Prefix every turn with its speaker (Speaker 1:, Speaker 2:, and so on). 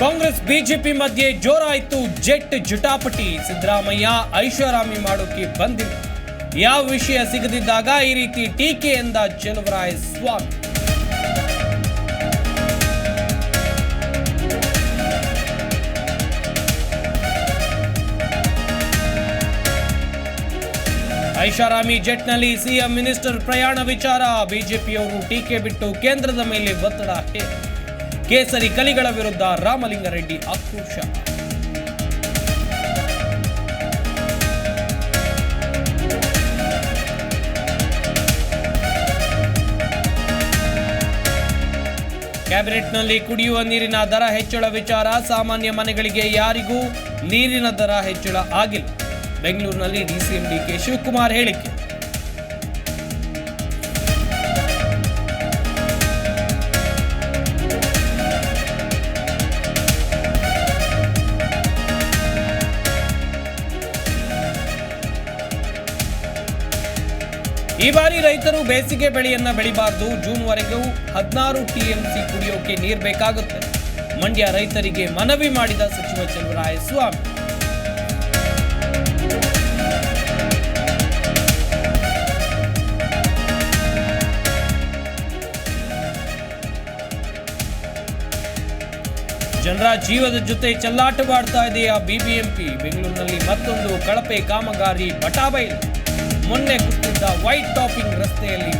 Speaker 1: Congress BJP ಮಧ್ಯೆ ಜೋರಾಯಿತು jet ಜುಟಾಪಟಿ. Siddaramaiah ಐಷಾರಾಮಿ ಮಾಡೋಕೆ ಬಂದಿಲ್ಲ. ಯಾವ ವಿಷಯ ಸಿಗದಿದ್ದಾಗ ಈ ರೀತಿ ಟೀಕೆ ಎಂದ ಚೆಲುವರಾಯ ಸ್ವಾಮಿ. ಐಷಾರಾಮಿ ಜೆಟ್ನಲ್ಲಿ ಸಿಎಂ ಮಿನಿಸ್ಟರ್ ಪ್ರಯಾಣ ವಿಚಾರ. ಬಿಜೆಪಿಯವರು ಟೀಕೆ ಬಿಟ್ಟು ಕೇಂದ್ರದ ಮೇಲೆ ಒತ್ತಡ ಹೇರಿ. ಕೇಸರಿ ಕಲಿಗಳ ವಿರುದ್ಧ ರಾಮಲಿಂಗಾರೆಡ್ಡಿ ಆಕ್ರೋಶ. ಕ್ಯಾಬಿನೆಟ್ನಲ್ಲಿ ಕುಡಿಯುವ ನೀರಿನ ದರ ಹೆಚ್ಚಳ ವಿಚಾರ ಸಾಮಾನ್ಯ ಮನೆಗಳಿಗೆ ಯಾರಿಗೂ ನೀರಿನ ದರ ಹೆಚ್ಚಳ ಆಗಿಲ್ಲ. ಬೆಂಗಳೂರಿನಲ್ಲಿ ಡಿಸಿಎಂ ಡಿಕೆ ಶಿವಕುಮಾರ್ ಹೇಳಿಕೆ. ಈ ಬಾರಿ ರೈತರು ಬೇಸಿಗೆ ಬೆಳೆಯನ್ನ ಬೆಳಿಬಾರದು. ಜೂನ್ವರೆಗೂ ಹದಿನಾರು ಟಿಎಂಸಿ ಕುಡಿಯೋಕೆ ನೀರು ಬೇಕಾಗುತ್ತೆ. ಮಂಡ್ಯ ರೈತರಿಗೆ ಮನವಿ ಮಾಡಿದ ಸಚಿವ ಚಲುವರಾಯಸ್ವಾಮಿ ಜನರ ಜೀವದ ಜೊತೆ ಚೆಲ್ಲಾಟವಾಡ್ತಾ ಇದೆಯಾ ಬಿಬಿಎಂಪಿ? ಬೆಂಗಳೂರಿನಲ್ಲಿ ಮತ್ತೊಂದು ಕಳಪೆ ಕಾಮಗಾರಿ, ಬಟಾಬೈಲ್. ಮೊನ್ನೆ ಕುಟ್ಟಿದ್ದ ವೈಟ್ ಟಾಪಿಂಗ್ ರಸ್ತೆಯಲ್ಲಿ